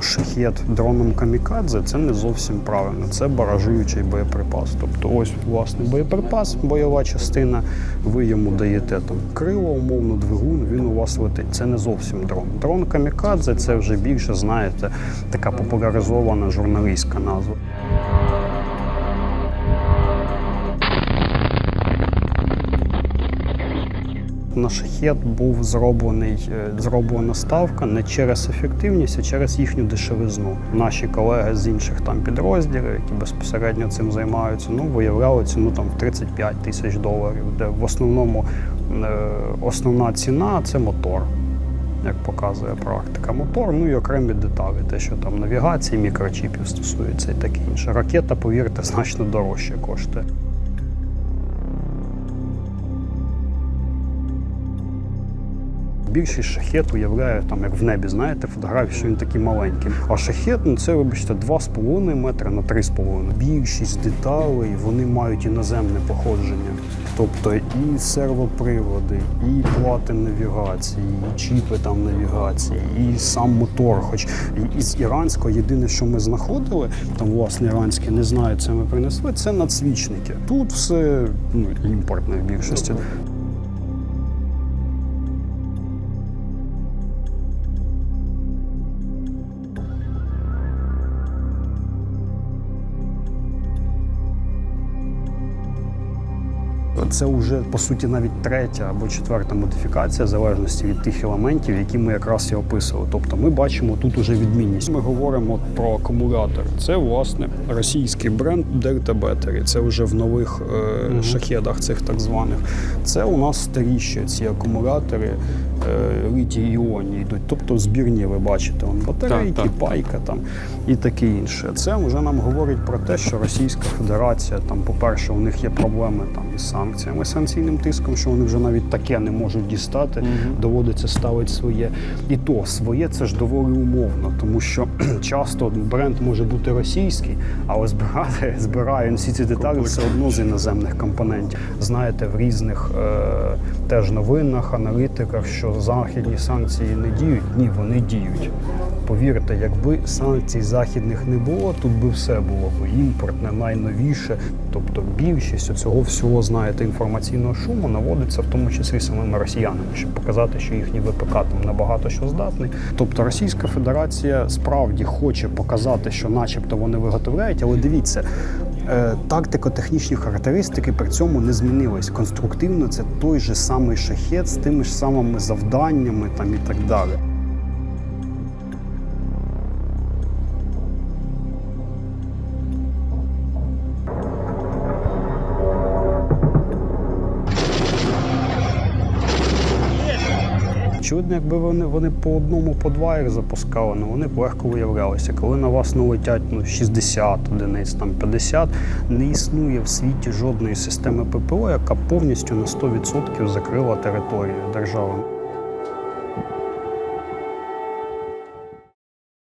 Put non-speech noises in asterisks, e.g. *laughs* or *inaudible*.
Шахет дроном камікадзе це не зовсім правильно. Це баражуючий боєприпас. Тобто, ось власний боєприпас, бойова частина. Ви йому даєте там крило, умовно, двигун. Він у вас летить. Це не зовсім дрон. Дрон камікадзе це вже більше, знаєте, така популяризована журналістська назва. На шахет був зроблений е, зроблена ставка не через ефективність, а через їхню дешевизну. Наші колеги з інших там підрозділів, які безпосередньо цим займаються, ну виявляли ціну там в 35 тисяч доларів, де в основному е, основна ціна це мотор. Як показує практика, мотор, ну і окремі деталі, те, що там навігації, мікрочіпів стосується і таке інше. Ракета, повірте, *laughs* значно дорожче коштує. Більшість шахет уявляє там, як в небі, знаєте, фотографії, що він такий маленький. А шахет, ну це, вибачте, 2,5 метри на 3,5. Більшість деталей вони мають іноземне походження. Тобто і сервоприводи, і плати навігації, і чіпи там навігації, і сам мотор. Хоч із іранського єдине, що ми знаходили, там власне іранське, не знаю, це ми принесли, це надсвічники. Тут все ну, імпортне в більшості. Це вже по суті навіть третя або четверта модифікація, в залежності від тих елементів, які ми якраз і описували. Тобто ми бачимо тут уже відмінність. Ми говоримо про акумулятор. Це власне російський бренд Delta Battery. Це вже в нових е, шахедах цих так званих. Це у нас старіші ці акумулятори е, літій іонні йдуть. Тобто збірні, ви бачите, он батарейки, Так, так. пайка там і таке інше. Це вже нам говорить про те, що Російська Федерація там, по-перше, у них є проблеми там із санкціями, санкційним тиском, що вони вже навіть таке не можуть дістати. Доводиться ставити своє. І то своє це ж доволі умовно, тому що *clears throat* часто бренд може бути російський, але збирати *laughs* збирає він всі ці деталі все одно з іноземних компонентів. Знаєте, в різних е, теж новинах, аналітиках, що західні санкції не діють. Ні, вони діють. Повірте, якби санкцій західних не було, тут би все було б імпортне, найновіше. Тобто більшість цього всього, знаєте, інформаційного шуму наводиться в тому числі самими росіянами, щоб показати, що їхній ВПК там набагато що здатний. Тобто Російська Федерація справді хоче показати, що, начебто, вони виготовляють, але дивіться. е, Тактико-технічні характеристики при цьому не змінились. Конструктивно це той же самий шахет з тими ж самими завданнями там і так далі. Очевидно, якби вони, вони по одному, по два їх запускали, ну вони б легко виявлялися. Коли на вас ну, летять ну, 60 одиниць, там 50, не існує в світі жодної системи ППО, яка повністю на 100% закрила територію держави.